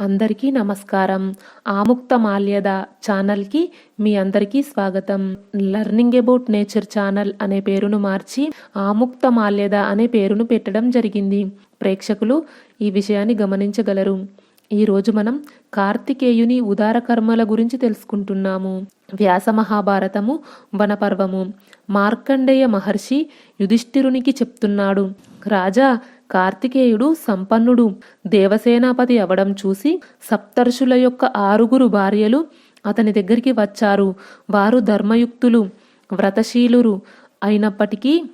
అందరికీ నమస్కారం. ఆముక్త మాల్యద ఛానల్కి మీ అందరికీ స్వాగతం. లర్నింగ్ అబౌట్ నేచర్ ఛానల్ అనే పేరును మార్చి ఆముక్త మాల్యద అనే పేరును పెట్టడం జరిగింది. ప్రేక్షకులు ఈ విషయాన్ని గమనించగలరు. ఈరోజు మనం కార్తికేయుని ఉదార కర్మల గురించి తెలుసుకుంటున్నాము. వ్యాస మహాభారతము వనపర్వము. మార్కండేయ మహర్షి యుధిష్ఠిరునికి చెప్తున్నాడు. రాజా కార్తికేయుడు సంపన్నుడు. దేవసేనాపతి అవడం చూసి సప్తర్షుల యొక్క ఆరుగురు భార్యలు అతని దగ్గరికి వచ్చారు. వారు ధర్మయుక్తులు వ్రతశీలురు అయినప్పటికీ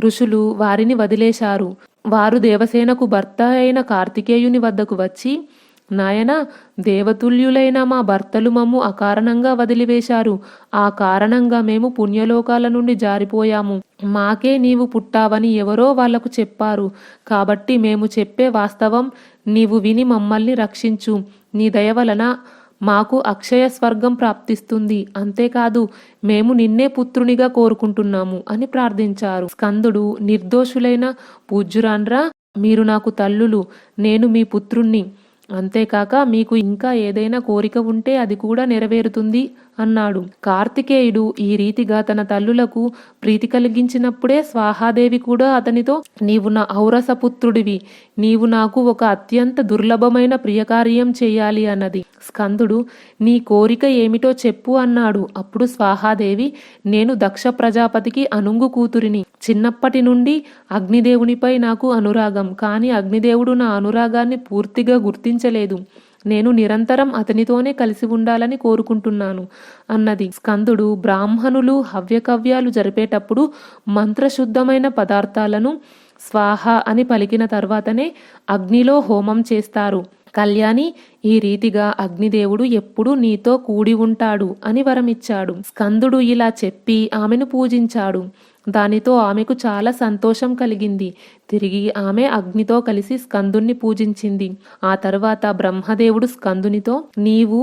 ఋషులు వారిని వదిలేశారు. వారు దేవసేనకు భర్త అయిన కార్తికేయుని వద్దకు వచ్చి నాయన దేవతుల్యులైన మా భర్తలు మమ్ము అకారణంగా వదిలివేశారు. ఆ కారణంగా మేము పుణ్యలోకాల నుండి జారిపోయాము. మాకే నీవు పుట్టావని ఎవరో వాళ్ళకు చెప్పారు. కాబట్టి మేము చెప్పే వాస్తవం నీవు విని మమ్మల్ని రక్షించు. నీ దయ వలన మాకు అక్షయ స్వర్గం ప్రాప్తిస్తుంది. అంతేకాదు మేము నిన్నే పుత్రునిగా కోరుకుంటున్నాము అని ప్రార్థించారు. స్కందుడు నిర్దోషులైన పూజ్యురాన్రా మీరు నాకు తల్లులు నేను మీ పుత్రుణ్ణి. అంతేకాక మీకు ఇంకా ఏదైనా కోరిక ఉంటే అది కూడా నెరవేరుతుంది. అన్నాడు. కార్తికేయుడు ఈ రీతిగా తన తల్లులకు ప్రీతి కలిగించినప్పుడే స్వాహాదేవి కూడా అతనితో నీవు నా ఔరసపుత్రుడివి నీవు నాకు ఒక అత్యంత దుర్లభమైన ప్రియకార్యం చేయాలి అన్నది. స్కందుడు నీ కోరిక ఏమిటో చెప్పు అన్నాడు. అప్పుడు స్వాహాదేవి నేను దక్ష ప్రజాపతికి అనుంగు కూతురిని. చిన్నప్పటి నుండి అగ్నిదేవునిపై నాకు అనురాగం. కానీ అగ్నిదేవుడు నా అనురాగాన్ని పూర్తిగా గుర్తించలేదు. నేను నిరంతరం అతనితోనే కలిసి ఉండాలని కోరుకుంటున్నాను అన్నది. స్కందుడు బ్రాహ్మణులు హవ్యకవ్యాలు జరిపేటప్పుడు మంత్రశుద్ధమైన పదార్థాలను స్వాహ అని పలికిన తర్వాతనే అగ్నిలో హోమం చేస్తారు. కళ్యాణి ఈ రీతిగా అగ్నిదేవుడు ఎప్పుడూ నీతో కూడి ఉంటాడు అని వరమిచ్చాడు. స్కందుడు ఇలా చెప్పి ఆమెను పూజించాడు. దానితో ఆమెకు చాలా సంతోషం కలిగింది. తిరిగి ఆమె అగ్నితో కలిసి స్కందుణ్ణి పూజించింది. ఆ తర్వాత బ్రహ్మదేవుడు స్కందునితో నీవు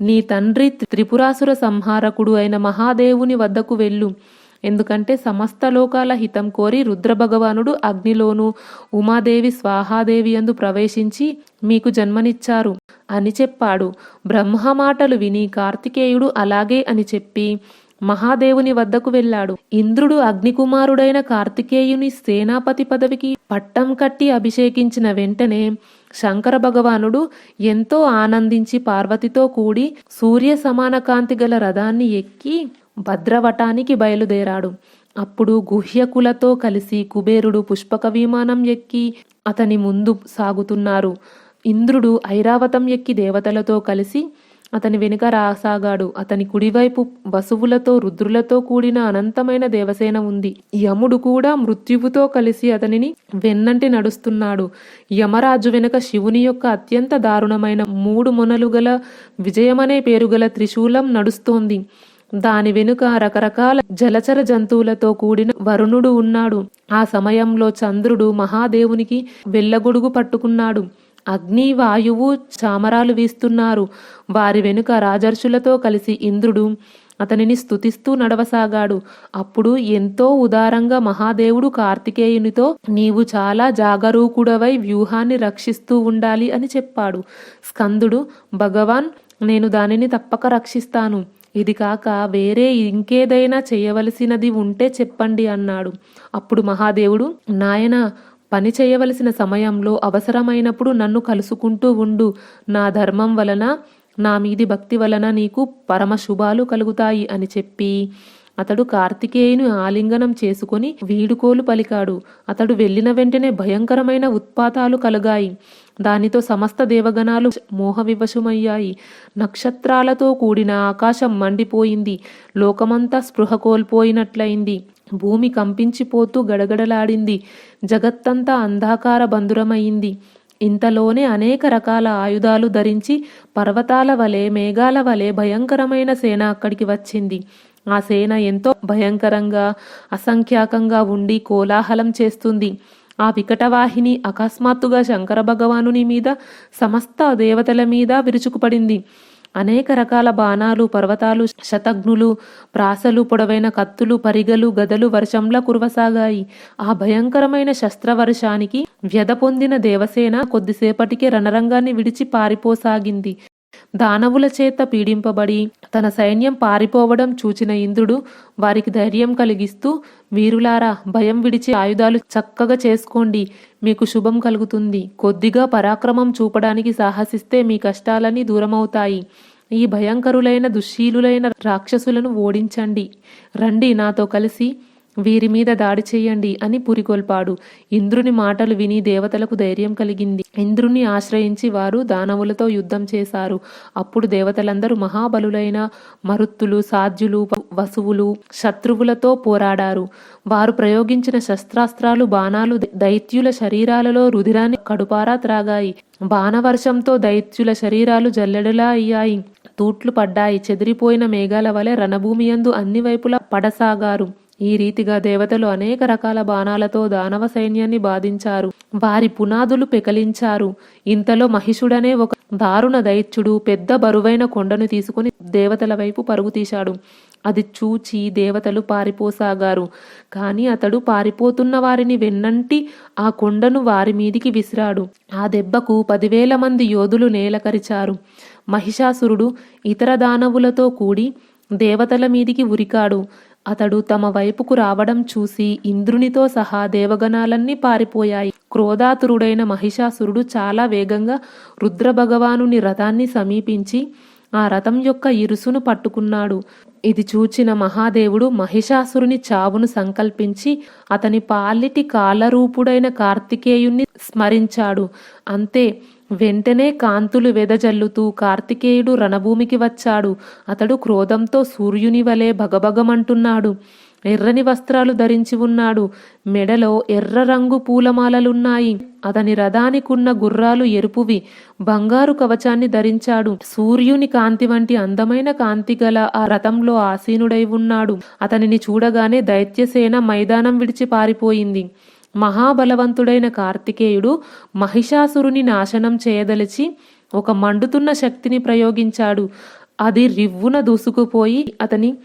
నీ తండ్రి త్రిపురాసుర సంహారకుడు అయిన మహాదేవుని వద్దకు వెళ్ళు. ఎందుకంటే సమస్త లోకాల హితం కోరి రుద్రభగవానుడు అగ్నిలోను ఉమాదేవి స్వాహాదేవి అందు ప్రవేశించి మీకు జన్మనిచ్చారు అని చెప్పాడు. బ్రహ్మ మాటలు విని కార్తికేయుడు అలాగే అని చెప్పి మహాదేవుని వద్దకు వెళ్ళాడు. ఇంద్రుడు అగ్నికుమారుడైన కార్తికేయుని సేనాపతి పదవికి పట్టం కట్టి అభిషేకించిన వెంటనే శంకర భగవానుడు ఎంతో ఆనందించి పార్వతితో కూడి సూర్య సమాన కాంతి గల రథాన్ని ఎక్కి భద్రవటానికి బయలుదేరాడు. అప్పుడు గుహ్యకులతో కలిసి కుబేరుడు పుష్పక విమానం ఎక్కి అతని ముందు సాగుతున్నారు. ఇంద్రుడు ఐరావతం ఎక్కి దేవతలతో కలిసి అతని వెనుక రాసాగాడు. అతని కుడివైపు వసువులతో రుద్రులతో కూడిన అనంతమైన దేవసేన ఉంది. యముడు కూడా మృత్యువుతో కలిసి అతనిని వెన్నంటి నడుస్తున్నాడు. యమరాజు వెనుక శివుని యొక్క అత్యంత దారుణమైన మూడు మొనలు గల విజయమనే పేరు గల త్రిశూలం నడుస్తోంది. దాని వెనుక రకరకాల జలచర జంతువులతో కూడిన వరుణుడు ఉన్నాడు. ఆ సమయంలో చంద్రుడు మహాదేవునికి వెళ్ళగొడుగు పట్టుకున్నాడు. అగ్ని వాయువు చామరాలు వీస్తున్నారు. వారి వెనుక రాజర్షులతో కలిసి ఇంద్రుడు అతనిని స్తుతిస్తూ నడవసాగాడు. అప్పుడు ఎంతో ఉదారంగా మహాదేవుడు కార్తికేయునితో నీవు చాలా జాగరూకుడవై వ్యూహాన్ని రక్షిస్తూ ఉండాలి అని చెప్పాడు. స్కందుడు భగవాన్ నేను దానిని తప్పక రక్షిస్తాను. ఇది కాక వేరే ఇంకేదైనా చేయవలసినది ఉంటే చెప్పండి అన్నాడు. అప్పుడు మహాదేవుడు నాయన పని చేయవలసిన సమయంలో అవసరమైనప్పుడు నన్ను కలుసుకుంటూ ఉండు. నా ధర్మం వలన నా మీది భక్తి వలన నీకు పరమ శుభాలు కలుగుతాయి అని చెప్పి అతడు కార్తికేయుని ఆలింగనం చేసుకుని వీడుకోలు పలికాడు. అతడు వెళ్ళిన వెంటనే భయంకరమైన ఉత్పాతాలు కలుగాయి. దానితో సమస్త దేవగణాలు మోహవివశమయ్యాయి. నక్షత్రాలతో కూడిన ఆకాశం మండిపోయింది. లోకమంతా స్పృహ కోల్పోయినట్లయింది. భూమి కంపించిపోతూ గడగడలాడింది. జగత్తంతా అంధాకార బంధురమైంది. ఇంతలోనే అనేక రకాల ఆయుధాలు ధరించి పర్వతాల వలె మేఘాల వలె భయంకరమైన సేన అక్కడికి వచ్చింది. ఆ సేన ఎంతో భయంకరంగా అసంఖ్యాకంగా ఉండి కోలాహలం చేస్తుంది. ఆ వికటవాహిని అకస్మాత్తుగా శంకర భగవానుని మీద సమస్త దేవతల మీద విరుచుకుపడింది. అనేక రకాల బాణాలు పర్వతాలు శతఘ్నులు ప్రాసలు పొడవైన కత్తులు పరిగలు గదలు వర్షంలా కురవసాగాయి. ఆ భయంకరమైన శస్త్రవర్షానికి వ్యధ పొందిన దేవసేన కొద్దిసేపటికే రణరంగాన్ని విడిచి పారిపోసాగింది. దానవుల చేత పీడింపబడి తన సైన్యం పారిపోవడం చూచిన ఇంద్రుడు వారికి ధైర్యం కలిగిస్తూ వీరులారా భయం విడిచి ఆయుధాలు చక్కగా చేసుకోండి. మీకు శుభం కలుగుతుంది. కొద్దిగా పరాక్రమం చూపడానికి సాహసిస్తే మీ కష్టాలన్నీ దూరమవుతాయి. ఈ భయంకరులైన దుశ్శీలులైన రాక్షసులను ఓడించండి. రండి నాతో కలిసి వీరి మీద దాడి చేయండి అని పురికొల్పాడు ఇంద్రుని మాటలు విని దేవతలకు ధైర్యం కలిగింది. ఇంద్రుని ఆశ్రయించి వారు దానవులతో యుద్ధం చేశారు. అప్పుడు దేవతలందరూ మహాబలులైన మరుత్తులు సాధ్యులు వసువులు శత్రువులతో పోరాడారు. వారు ప్రయోగించిన శస్త్రాస్త్రాలు బాణాలు దైత్యుల శరీరాలలో రుధిరాన్ని కడుపారా త్రాగాయి. బాణవర్షంతో దైత్యుల శరీరాలు జల్లెడలా అయ్యాయి. తూట్లు పడ్డాయి. చెదిరిపోయిన మేఘాల వలె రణభూమి యందు అన్ని వైపులా పడసాగారు. ఈ రీతిగా దేవతలు అనేక రకాల బాణాలతో దానవ సైన్యాన్ని బాధించారు. వారి పునాదులు పెకలించారు. ఇంతలో మహిషుడనే ఒక దారుణ దైత్యుడు పెద్ద బరువైన కొండను తీసుకుని దేవతల వైపు పరుగు తీశాడు. అది చూచి దేవతలు పారిపోసాగారు. కానీ అతడు పారిపోతున్న వారిని వెన్నంటి ఆ కొండను వారి మీదికి విసిరాడు. ఆ దెబ్బకు పదివేల మంది యోధులు నేలకరిచారు మహిషాసురుడు ఇతర దానవులతో కూడి దేవతల మీదికి ఉరికాడు. అతడు తమ వైపుకు రావడం చూసి ఇంద్రునితో సహా దేవగణాలన్నీ పారిపోయాయి. క్రోధాతురుడైన మహిషాసురుడు చాలా వేగంగా రుద్రభగవానుని రథాన్ని సమీపించి ఆ రథం యొక్క ఇరుసును పట్టుకున్నాడు. ఇది చూచిన మహాదేవుడు మహిషాసురుని చావును సంకల్పించి అతని పాలిటి కాలరూపుడైన కార్తికేయుణ్ణి స్మరించాడు. అంతే వెంటనే కాంతులు వెదజల్లుతూ కార్తికేయుడు రణభూమికి వచ్చాడు. అతడు క్రోధంతో సూర్యుని వలె భగభగమంటున్నాడు. ఎర్రని వస్త్రాలు ధరించి ఉన్నాడు. మెడలో ఎర్ర రంగు పూలమాలలున్నాయి. అతని రథానికున్న గుర్రాలు ఎరుపువి. బంగారు కవచాన్ని ధరించాడు. సూర్యుని కాంతి వంటి అందమైన కాంతి గల ఆ రథంలో ఆసీనుడై ఉన్నాడు. అతనిని చూడగానే దైత్యసేన మైదానం విడిచి పారిపోయింది. మహాబలవంతుడైన కార్తికేయుడు మహిషాసురుని నాశనం చేయదలిచి ఒక మండుతున్న శక్తిని ప్రయోగించాడు. అది రివ్వున దూసుకుపోయి అతని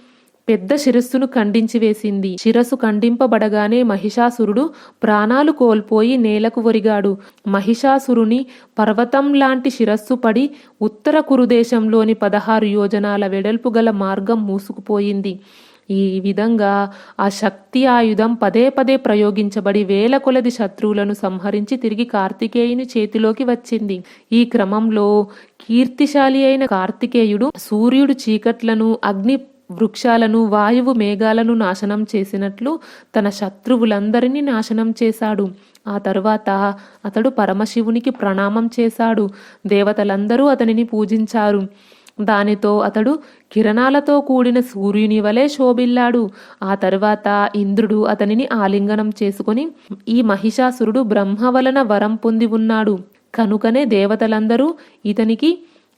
పెద్ద శిరస్సును ఖండించి వేసింది. శిరస్సు ఖండింపబడగానే మహిషాసురుడు ప్రాణాలు కోల్పోయి నేలకు ఒరిగాడు. మహిషాసురుని పర్వతం లాంటి శిరస్సు పడి ఉత్తర కురుదేశంలోని పదహారు యోజనాల వెడల్పు గల మార్గం మూసుకుపోయింది. ఈ విధంగా ఆ శక్తి ఆయుధం పదే పదే ప్రయోగించబడి వేల కొలది శత్రువులను సంహరించి తిరిగి కార్తికేయుని చేతిలోకి వచ్చింది. ఈ క్రమంలో కీర్తిశాలి అయిన కార్తికేయుడు సూర్యుడు చీకట్లను అగ్ని వృక్షాలను వాయువు మేఘాలను నాశనం చేసినట్లు తన శత్రువులందరినీ నాశనం చేశాడు. ఆ తరువాత అతడు పరమశివునికి ప్రణామం చేశాడు. దేవతలందరూ అతనిని పూజించారు. దానితో అతడు కిరణాలతో కూడిన సూర్యుని వలె శోభిల్లాడు. ఆ తర్వాత ఇంద్రుడు అతనిని ఆలింగనం చేసుకుని ఈ మహిషాసురుడు బ్రహ్మ వలన వరం పొంది ఉన్నాడు. కనుకనే దేవతలందరూ ఇతనికి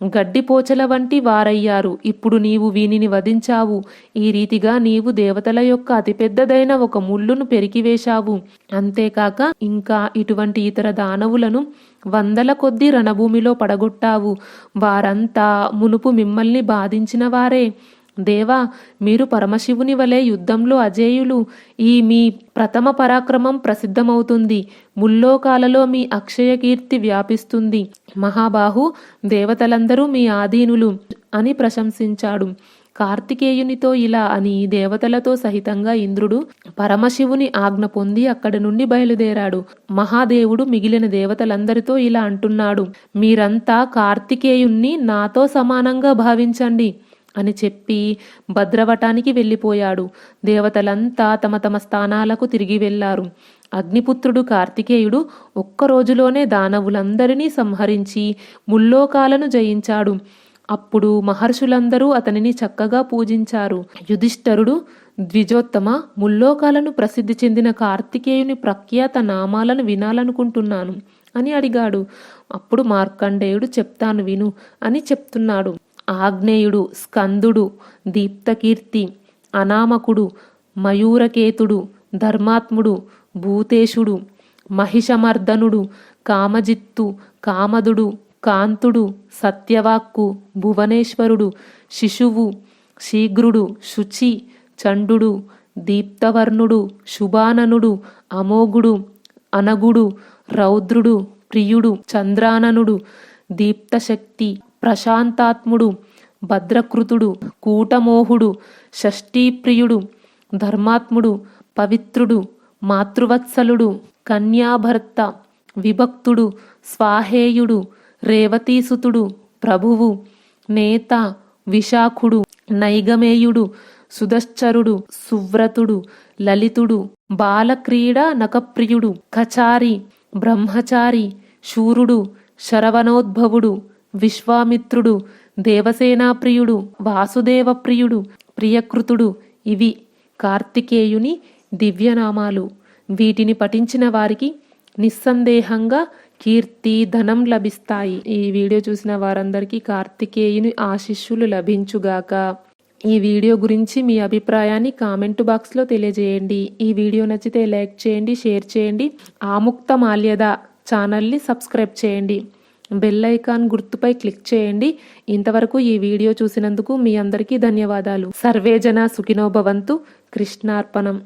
గడ్డిపోచల వంటి వారయ్యారు. ఇప్పుడు నీవు వీనిని వధించావు. ఈ రీతిగా నీవు దేవతల యొక్క అతిపెద్దదైన ఒక ముళ్ళును పెరికివేశావు. అంతేకాక ఇంకా ఇటువంటి ఇతర దానవులను వందల కొద్ది రణభూమిలో పడగొట్టావు. వారంతా మునుపు మిమ్మల్ని బాధించిన వారే. దేవా మీరు పరమశివుని వలె యుద్ధంలో అజేయులు. ఈ మీ ప్రథమ పరాక్రమం ప్రసిద్ధమవుతుంది. ముల్లోకాలలో మీ అక్షయ కీర్తి వ్యాపిస్తుంది. మహాబాహు దేవతలందరూ మీ ఆధీనులు అని ప్రశంసించాడు. కార్తికేయునితో ఇలా అని దేవతలతో సహితంగా ఇంద్రుడు పరమశివుని ఆజ్ఞ పొంది అక్కడి నుండి బయలుదేరాడు. మహాదేవుడు మిగిలిన దేవతలందరితో ఇలా అంటున్నాడు. మీరంతా కార్తికేయుణ్ణి నాతో సమానంగా భావించండి. అని చెప్పి భద్రవటానికి వెళ్ళిపోయాడు. దేవతలంతా తమ తమ స్థానాలకు తిరిగి వెళ్ళారు అగ్నిపుత్రుడు కార్తికేయుడు ఒక్క రోజులోనే దానవులందరినీ సంహరించి ముల్లోకాలను జయించాడు. అప్పుడు మహర్షులందరూ అతనిని చక్కగా పూజించారు. యుధిష్ఠరుడు ద్విజోత్తమ ముల్లోకాలను ప్రసిద్ధి చెందిన కార్తికేయుని ప్రఖ్యాత నామాలను వినాలనుకుంటున్నాను అని అడిగాడు. అప్పుడు మార్కండేయుడు చెప్తాను విను అని చెప్తున్నాడు. ఆగ్నేయుడు స్కందుడు దీప్తకీర్తి అనామకుడు మయూరకేతుడు ధర్మాత్ముడు భూతేశుడు మహిషమర్దనుడు కామజిత్తు కామదుడు కాంతుడు సత్యవాక్కు భువనేశ్వరుడు శిశువు శీఘ్రుడు శుచి చండుడు దీప్తవర్ణుడు శుభాననుడు అమోఘుడు అనగుడు రౌద్రుడు ప్రియుడు చంద్రాననుడు దీప్తశక్తి. ప్రశాంతాత్ముడు భద్రకృతుడు కూటమోహుడు షష్ఠీప్రియుడు ధర్మాత్ముడు పవిత్రుడు మాతృవత్సలుడు కన్యాభర్త విభక్తుడు స్వాహేయుడు రేవతీసుతుడు ప్రభువు నేత విశాఖుడు నైగమేయుడు సుదశ్చరుడు సువ్రతుడు లలితుడు బాలక్రీడా నకప్రియుడు కచారి బ్రహ్మచారి శూరుడు శరవణోద్భవుడు విశ్వామిత్రుడు దేవసేనాప్రియుడు వాసుదేవప్రియుడు ప్రియకృతుడు ఇవి కార్తికేయుని దివ్యనామాలు. వీటిని పఠించిన వారికి నిస్సందేహంగా కీర్తి ధనం లభిస్తాయి. ఈ వీడియో చూసిన వారందరికీ కార్తికేయుని ఆశిష్యులు లభించుగాక. ఈ వీడియో గురించి మీ అభిప్రాయాన్ని కామెంట్ బాక్స్లో తెలియజేయండి. ఈ వీడియో నచ్చితే లైక్ చేయండి షేర్ చేయండి. ఆముక్త మాల్యద ఛానల్ని సబ్స్క్రైబ్ చేయండి. బెల్ ఐకాన్ గుర్తుపై క్లిక్ చేయండి. ఇంతవరకు ఈ వీడియో చూసినందుకు మీ అందరికీ ధన్యవాదాలు. సర్వేజన సుఖినోభవంతు కృష్ణార్పణం.